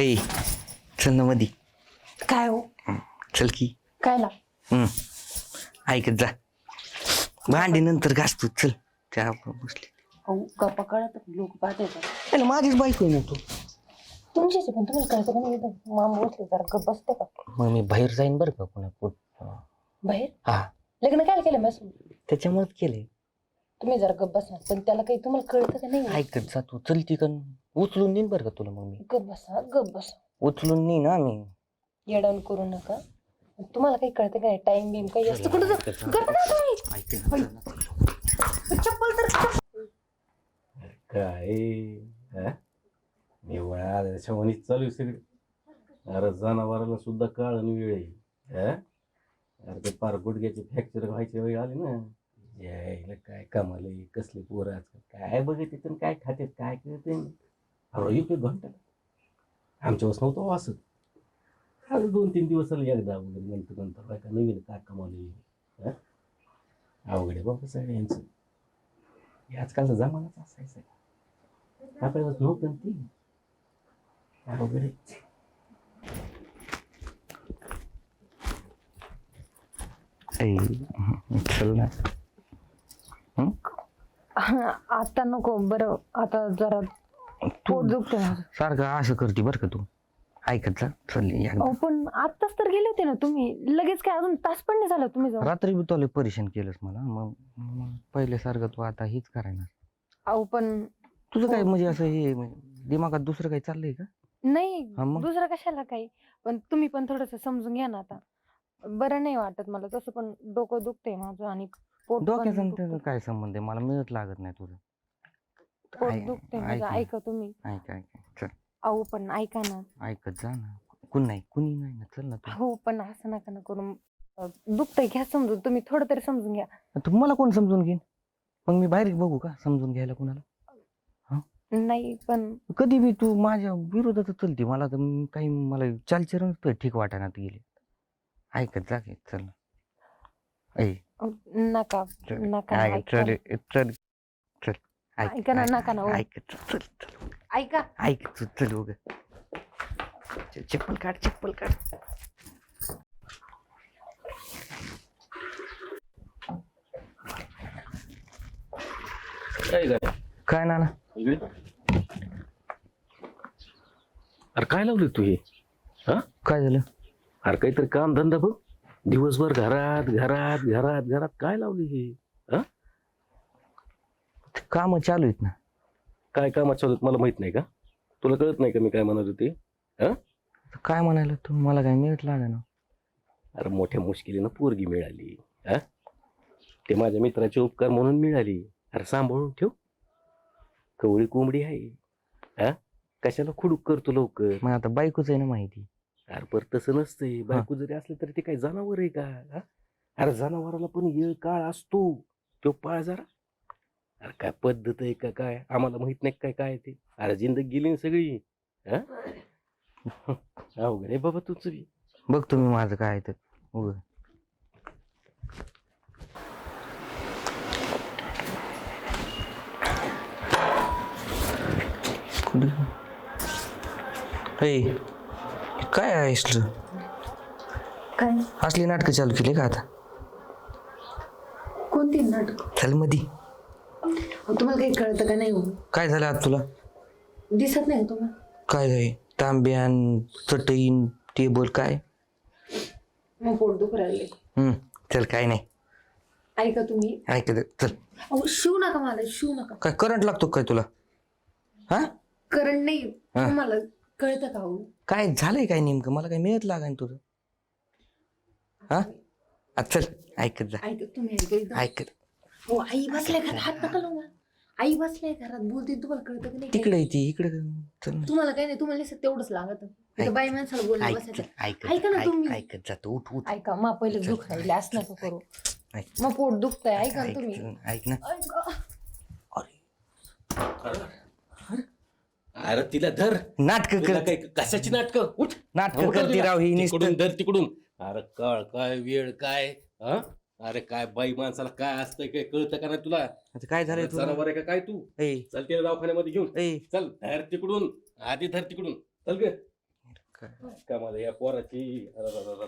ए चल ना मधी. काय हो? चल की. काय ला हम्म. ऐकत जा. भांडी नंतर घासतो चल. त्या बसली. अहो गप्पा कळत लोक पाहते का अरे माझीच बायको आहे ना तू तुमच्याशी पण तुम्हाला कळतं का नाही इथं? मामा बसले जरा गप बसते का? मग मी बाहेर जाईन बरं का पुन्हा पोट बाहेर? हा. लग्न काय केलं मॅस त्याच्यामुळेच केले तुम्ही जरा गप बसा. पण त्याला काही तुम्हाला कळतं का? नाही. ऐकत जा तू. चल तिकन उचलून नेईन बरं का तुला मग मी. गप बसा गप बसा. उचलून नेईन ना मी. येडवण करू नका. तुम्हाला काही कळतं का? नाही टाइम बिम काही असतं? कुठं जा- गप ना तुम्ही. ऐक ना, चल. ना. चप्पल तर काय? हा? त्याच्यामध्ये चालू आहे सगळे. अरे जनावराला सुद्धा काळ आणि वेळ आहे. हा? अरे ते पार गुडघ्याची फ्रॅक्चर व्हायची वेळ आली ना. यायला काय कमाल आहे, कसले पोरं आजकाल काय बघत तिथून काय खातात काय करते एक एक घंटा. आमच्या वेळेस नव्हतं हो असं. अरे दोन तीन दिवस आले एकदा वगैरे नंतर नंतर काय का नवीन काय कमावले अवघड आहे बाबा सगळ्यांचं हे आजकालचा जमानाच असायचा आपल्या वेळेस नव्हतं ना ती. अवघड आहे. चल ना. हं? आता नको बरं आता जरा पोट दुखतं माझं. सारखं असं करते बरं का तू? ऐकत जा चल एकदा. अहो पण आत्ताच तर गेले होते ना तुम्ही. लगेच काय अजून तास पण नाही झाला तुम्ही जाऊन. रात्री बी तुला परेशान केलंस मला. मग मग पहिल्यासारखं तू आता हीच करायला. अहो पण तुझं काय हो. म्हणजे असं हे म्हणजे दिमागात दुसरं काही चाललंय का? नाही हा मग? दुसरं कशाला काही? पण तुम्ही पण थोडस समजून घ्या ना आता. बरं नाही वाटत मला तसं पण डोकं दुखतंय माझं आणि पोट डोक्याचा आणि. त्याचा काय संबंध आहे? मला मिळत लागत नाही तुझं. पोट ऐक- दुखतंय ऐक ना. तुम्ही. ऐक ऐक चल. अहो पण ऐका ना. ऐकत जा ना. कुणी नाही कुणी नाही ना. चल ना तू. पण असं नका ना करून दुखतंय घ्या समजून. तुम्ही थोडं तरी समजून घ्या. तू मला कोण समजून घेईन? मग मी बाहेर बघू का समजून घ्यायला कुणाला? नाही पण कधी बी तू माझ्या विरोधात चलते. मला तर म- काही मला चालचरण ठीक वाटायला गेले. ऐकत जा की चल ऐ नका चल नका ऐक, ऐका चल चल चल ऐक ऐका ना, नका ना, हो. ऐक चल चल चल ऐका ऐक चल उग चप्पल काढ चप्पल काढ काय झालं काय ना अरे काय लावलं तू हे हा काय झालं अरे काहीतरी काम धंदा बघ दिवसभर घरात घरात घरात घरात काय लावली हे? काम चालू आहेत ना. काय कामात चालू आहेत मला माहीत नाही का? तुला कळत नाही का मी काय म्हणत होते तर काय म्हणायला तू? मला काय मिळत लागा ना. अरे मोठ्या मुश्किलीनं पोरगी मिळाली. हा? ते माझ्या मित्राचे उपकार म्हणून मिळाली. अरे सांभाळून ठेव. कवळी कोंबडी आहे. हा? कशाला खुडूक करतो लवकर? मग आता बायकोच आहे ना माहिती. अरे पर तसं नसतंय. बायको जरी असली तरी ते काय जनावर आहे का? हा? अरे जनावराला पण येळ काळ असतो. तो पाळ जरा. अरे काय पद्धत आहे का काय? आम्हाला माहीत नाही काय काय ते? अरे जिंदगी गेली ना सगळी. हा? अवघड आहे बाबा तुझं बी. बघ तुम्ही माझं काय तर. उग काय आहे काय? असली नाटकं चालू केली का आता? कोणती नाटक? चल मधी तुम्हाला काही कळतं का नाही हो? काय झालं आज तुला? दिसत नाही का तुम्हाला? काय झाले तांब्यान चटईन टेबल काय? मग पोट दुखू राहिले हम्म चल काय नाही. ऐका तुम्ही. ऐकत चल. अहो शिवू नका मला शिवू नका. काय करंट लागतो काय तुला? हा? कारण नाही. हा. तुम्हाला कळतं का हो? काय झालंय काय नेमकं? मला काय मिळत लागा तुझं. हा? आ, चल ऐकत जा. ऐका तुम्ही ऐका. ऐकत. हो आई बसल्या घरात. हात नका लावू. आई बसल्या घरात. बोलते तुम्हाला कळतं का नाही? तिकडे येते इकडे चल ना. तुम्हाला काय नाही तुम्हाला नुसतं तेवढंच लागत. इथं बाई माणसाला बोलणं ऐक बसायचं. चल, ऐकत ऐका ना ऐक- तुम्ही. ऐकत जातो उठ उठ. ऐका मग पहिले दुख राहिले असं नका करू. ऐक. मग पोट दुखतंय ऐका ना तुम्ही. ऐक ना. ऐका. अरे तिला धर. नाटक तिला कर काय कशाची नाटकं? उठ. नाटक उठ करते तिला. राव ही तिकडून धर तिकडून. अरे काळ काय वेळ काय? हा? अरे काय बाई माणसाला काय असतंय काय कळतं का नाही तुला? आता काय झालंय तुला? जनावर आहे का काय तू? ए. चल तिला दवाखान्यामध्ये घेऊन. ए. चल धर तिकडून. आधी धर तिकडून. चल ग. काय? का मला या पोराची अररररर.